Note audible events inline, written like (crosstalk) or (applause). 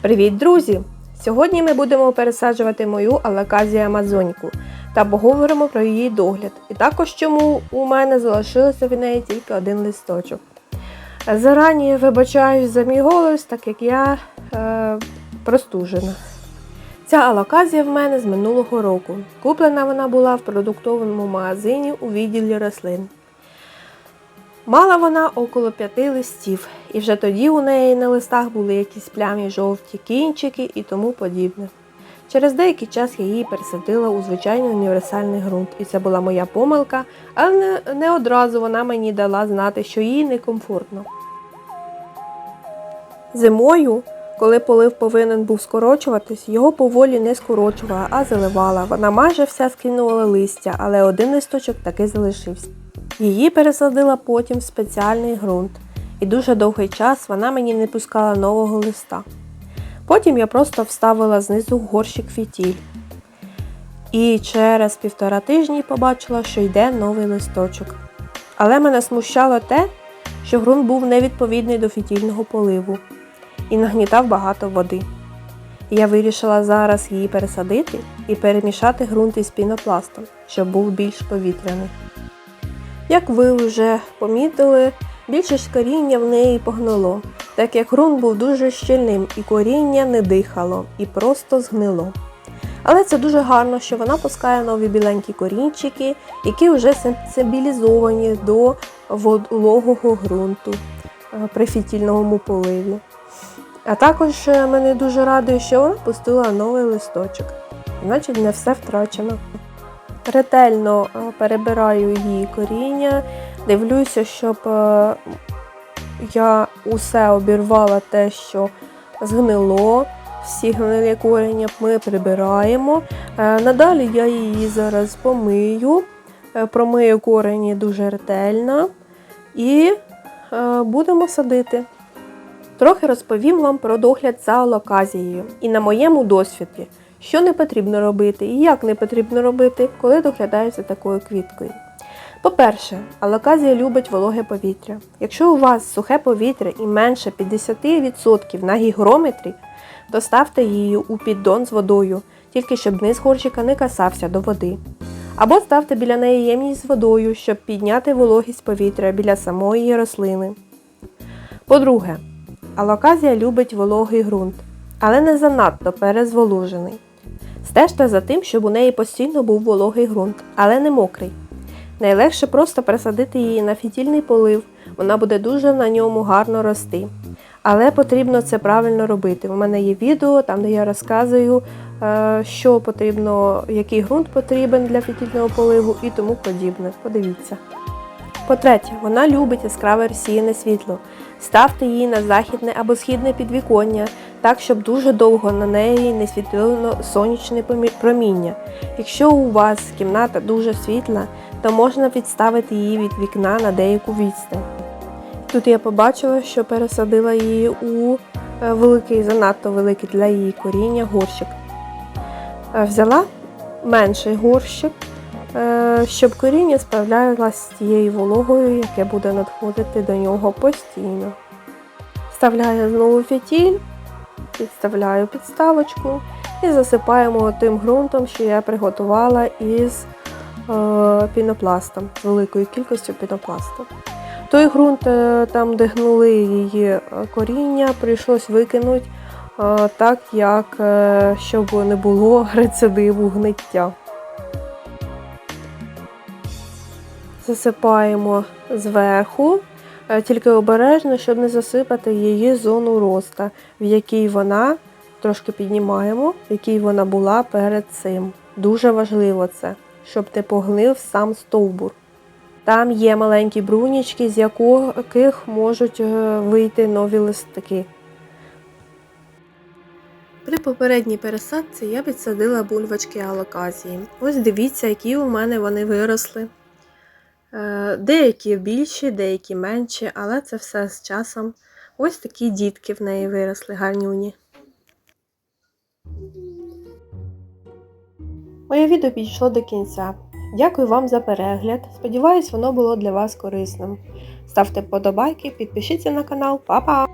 Привіт, друзі! Сьогодні ми будемо пересаджувати мою алаказію Амазоньку та поговоримо про її догляд. І також чому у мене залишилося від неї тільки один листочок. Зарані вибачаюсь за мій голос, так як я е, простужена. Ця алаказія в мене з минулого року. Куплена вона була в продуктовому магазині у відділі рослин. Мала вона около п'яти листів, і вже тоді у неї на листах були якісь плямі жовті кінчики і тому подібне. Через деякий час я її пересадила у звичайний універсальний ґрунт, і це була моя помилка, але не, одразу вона мені дала знати, що їй некомфортно. Зимою, коли полив повинен був скорочуватись, його поволі не скорочувала, а заливала. Вона майже вся скинула листя, але один листочок таки залишився. Її пересадила потім в спеціальний ґрунт, і дуже довгий час вона мені не пускала нового листа. Потім я просто вставила знизу горщик фітіль. І через півтора тижні побачила, що йде новий листочок. Але мене смущало те, що ґрунт був невідповідний до фітільного поливу і нагнітав багато води. Я вирішила зараз її пересадити і перемішати ґрунт із пінопластом, щоб був більш повітряний. Як ви вже помітили, більшість коріння в неї погнило, так як ґрунт був дуже щільним і коріння не дихало і просто згнило. Але це дуже гарно, що вона пускає нові біленькі корінчики, які вже сенсибілізовані до вологого ґрунту е, при фітільному поливі. А також е, мене дуже радує, що вона пустила новий листочок. Значить, не все втрачено. Ретельно е, перебираю її коріння, дивлюся, щоб е, я усе обірвала те, що згнило. Всі гнилі коріння ми прибираємо. Е, Надалі я її зараз помию, промию корені дуже ретельно і будемо садити. Трохи розповім вам про догляд за алоказією і на моєму досвіді, що не потрібно робити і як не потрібно робити, коли доглядається такою квіткою. По-перше, алоказія любить вологе повітря. Якщо у вас сухе повітря і менше 50% на гігрометрі, то ставте її у піддон з водою, тільки щоб низ горщика не касався до води. Або ставте біля неї ємність з водою, щоб підняти вологість повітря біля самої рослини. По-друге, алоказія любить вологий ґрунт, але не занадто перезволожений. Стежте за тим, щоб у неї постійно був вологий ґрунт, але не мокрий. Найлегше просто пересадити її на фітільний полив, вона буде дуже на ньому гарно рости. Але потрібно це правильно робити. У мене є відео, там де я розказую, е, що потрібно, який ґрунт потрібен для фітільного поливу і тому подібне. Подивіться. По-третє, вона любить яскраве розсіяне світло. Ставте її на західне або східне підвіконня, так, щоб дуже довго на неї не світило сонячне проміння. Якщо у вас кімната дуже світла, то можна відставити її від вікна на деяку відстань. Тут я побачила, що пересадила її у е, великий, занадто великий для її коріння горщик. Е, Взяла менший горщик, щоб коріння справлялося з тією вологою, яке буде надходити до нього постійно. Вставляю знову фітіль, підставляю підставочку і засипаємо тим ґрунтом, що я приготувала із е, пінопластом, великою кількістю пінопласту. Той ґрунт, е, там, де гнули її е, коріння, прийшлось викинути е, так, як е, щоб не було (laughs) рецидиву гниття. Засипаємо зверху, е, тільки обережно, щоб не засипати її зону роста, в якій вона трошки піднімаємо, в якій вона була перед цим. Дуже важливо це, щоб не поглив сам стовбур. Там є маленькі брунічки, з яких можуть е, вийти нові листки. При попередній пересадці я підсадила бульбочки алоказії. Ось дивіться, які у мене вони виросли. Е, Деякі більші, деякі менші, але це все з часом. Ось такі дітки в неї виросли гарнюні. Моє відео підійшло до кінця. Дякую вам за перегляд. Сподіваюсь, воно було для вас корисним. Ставте вподобайки, підпишіться на канал. Па-па!